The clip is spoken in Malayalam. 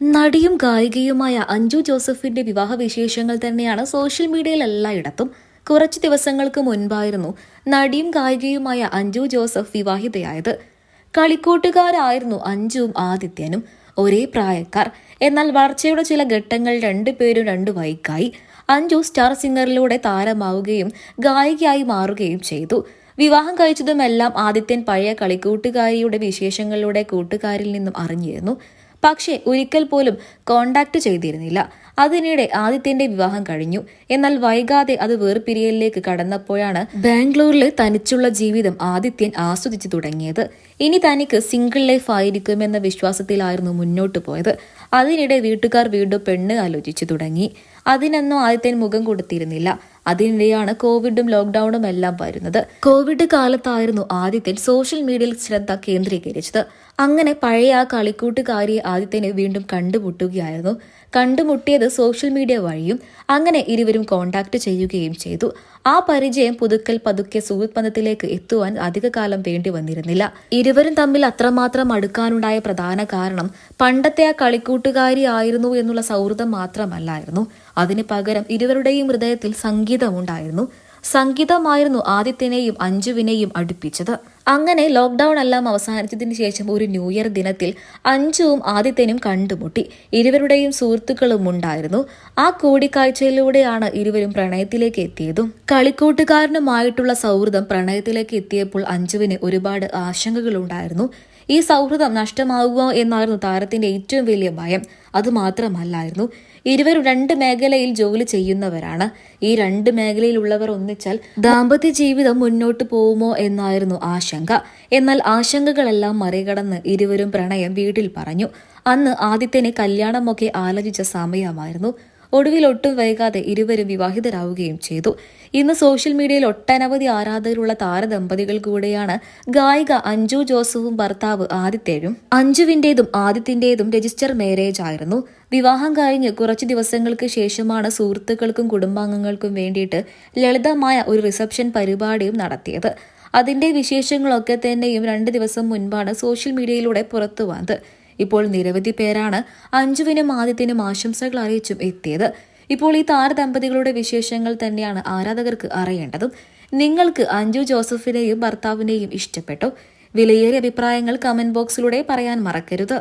നടിയും ഗായികയുമായ അഞ്ജു ജോസഫിന്റെ വിവാഹ വിശേഷങ്ങൾ തന്നെയാണ് സോഷ്യൽ മീഡിയയിൽ എല്ലായിടത്തും. കുറച്ച് ദിവസങ്ങൾക്ക് മുൻപായിരുന്നു നടിയും ഗായികയുമായ അഞ്ജു ജോസഫ് വിവാഹിതയായത്. കളിക്കൂട്ടുകാരായിരുന്നു അഞ്ജുവും ആദിത്യനും ഒരേ പ്രായക്കാർ. എന്നാൽ വളർച്ചയുടെ ചില ഘട്ടങ്ങൾ രണ്ടുപേരും രണ്ടു വൈക്കായി. അഞ്ജു സ്റ്റാർ സിംഗറിലൂടെ താരമാവുകയും ഗായികയായി മാറുകയും ചെയ്തു. വിവാഹം കഴിച്ചതുമെല്ലാം ആദിത്യൻ പഴയ കളിക്കൂട്ടുകാരിയുടെ വിശേഷങ്ങളിലൂടെ കൂട്ടുകാരിൽ നിന്നും അറിഞ്ഞിരുന്നു. പക്ഷേ ഒരിക്കൽ പോലും കോണ്ടാക്ട് ചെയ്തിരുന്നില്ല. അതിനിടെ ആദിത്യന്റെ വിവാഹം കഴിഞ്ഞു. എന്നാൽ വൈകാതെ അത് വേർപിരിയലിലേക്ക് കടന്നപ്പോഴാണ് ബാംഗ്ലൂരിൽ തനിച്ചുള്ള ജീവിതം ആദിത്യൻ ആസ്വദിച്ചു തുടങ്ങിയത്. ഇനി തനിക്ക് സിംഗിൾ ലൈഫ് ആയിരിക്കുമെന്ന വിശ്വാസത്തിലായിരുന്നു മുന്നോട്ട് പോയത്. അതിനിടെ വീട്ടുകാർ വീണ്ടും പെണ്ണ് ആലോചിച്ചു തുടങ്ങി. അതിനൊന്നും ആദിത്യൻ മുഖം കൊടുത്തിരുന്നില്ല. അതിനിടെയാണ് കോവിഡും ലോക്ക്ഡൌണും എല്ലാം വരുന്നത്. കോവിഡ് കാലത്തായിരുന്നു ആദ്യത്തിൽ സോഷ്യൽ മീഡിയയിൽ ശ്രദ്ധ കേന്ദ്രീകരിച്ചത്. അങ്ങനെ പഴയ ആ കളിക്കൂട്ടുകാരിയെ ആദ്യത്തിന് വീണ്ടും കണ്ടുമുട്ടുകയായിരുന്നു. കണ്ടുമുട്ടിയത് സോഷ്യൽ മീഡിയ വഴിയും അങ്ങനെ ഇരുവരും കോണ്ടാക്ട് ചെയ്യുകയും ചെയ്തു. ആ പരിചയം പുതുക്കൽ പതുക്കെ സുഹൃത്ത് ബന്ധത്തിലേക്ക് എത്തുവാൻ അധികകാലം വേണ്ടി വന്നിരുന്നില്ല. ഇരുവരും തമ്മിൽ അത്രമാത്രം അടുക്കാനുണ്ടായ പ്രധാന കാരണം പണ്ടത്തെ ആ കളിക്കൂട്ടുകാരി ആയിരുന്നു എന്നുള്ള സൗഹൃദം മാത്രമല്ലായിരുന്നു. അതിന് പകരം ഇരുവരുടെയും ഹൃദയത്തിൽ സംഗീതമുണ്ടായിരുന്നു. സംഗീതമായിരുന്നു ആദിത്യനെയും അഞ്ജുവിനെയും അടുപ്പിച്ചത്. അങ്ങനെ ലോക്ക്ഡൌൺ എല്ലാം അവസാനിച്ചതിന് ശേഷം ഒരു ന്യൂ ഇയർ ദിനത്തിൽ അഞ്ജുവും ആദിത്യനും കണ്ടുമുട്ടി. ഇരുവരുടെയും സുഹൃത്തുക്കളും ഉണ്ടായിരുന്നു. ആ കൂടിക്കാഴ്ചയിലൂടെയാണ് ഇരുവരും പ്രണയത്തിലേക്ക് എത്തിയതും. കളിക്കൂട്ടുകാരനുമായിട്ടുള്ള സൗഹൃദം പ്രണയത്തിലേക്ക് എത്തിയപ്പോൾ അഞ്ജുവിന് ഒരുപാട് ആശങ്കകളുണ്ടായിരുന്നു. ഈ സൗഹൃദം നഷ്ടമാകുമോ എന്നായിരുന്നു താരത്തിന്റെ ഏറ്റവും വലിയ ഭയം. അതുമാത്രമല്ലായിരുന്നു ഇരുവരും രണ്ട് മേഖലയിൽ ജോലി ചെയ്യുന്നവരാണ്. ഈ രണ്ട് മേഖലയിലുള്ളവർ ഒന്നിച്ചാൽ ദാമ്പത്യ ജീവിതം മുന്നോട്ട് പോകുമോ എന്നായിരുന്നു ആശങ്ക. എന്നാൽ ആശങ്കകളെല്ലാം മറികടന്ന് ഇരുവരും പ്രണയം വീട്ടിൽ പറഞ്ഞു. അന്ന് ആദിത്യനെ കല്യാണമൊക്കെ ആലോചിച്ച സമയമായിരുന്നു. ഒടുവിൽ ഒട്ടും വൈകാതെ ഇരുവരും വിവാഹിതരാവുകയും ചെയ്തു. ഇന്ന് സോഷ്യൽ മീഡിയയിൽ ഒട്ടനവധി ആരാധകരുള്ള താരദമ്പതികൾ കൂടെയാണ് ഗായിക അഞ്ജു ജോസഫും ഭർത്താവ് ആദിത്യനും അഞ്ജുവിന്റേതും ആദിത്യന്റേതും രജിസ്റ്റർ മാരേജ് ആയിരുന്നു. വിവാഹം കഴിഞ്ഞ് കുറച്ച് ദിവസങ്ങൾക്ക് ശേഷമാണ് സുഹൃത്തുക്കൾക്കും കുടുംബാംഗങ്ങൾക്കും വേണ്ടിയിട്ട് ലളിതമായ ഒരു റിസപ്ഷൻ പരിപാടിയും നടത്തിയത്. അതിന്റെ വിശേഷങ്ങളൊക്കെ തന്നെയും രണ്ട് ദിവസം മുൻപാണ് സോഷ്യൽ മീഡിയയിലൂടെ പുറത്തു വന്നത് ഇപ്പോൾ നിരവധി പേരാണ് അഞ്ജുവിനും ആദിത്യനും ആശംസകൾ അറിയിച്ചും എത്തിയത്. ഇപ്പോൾ ഈ താരദമ്പതികളുടെ വിശേഷങ്ങൾ തന്നെയാണ് ആരാധകർക്ക് അറിയേണ്ടതും. നിങ്ങൾക്ക് അഞ്ജു ജോസഫിനെയും ഭർത്താവിനെയും ഇഷ്ടപ്പെട്ടു. വിലയേറിയ അഭിപ്രായങ്ങൾ കമന്റ് ബോക്സിലൂടെ പറയാൻ മറക്കരുത്.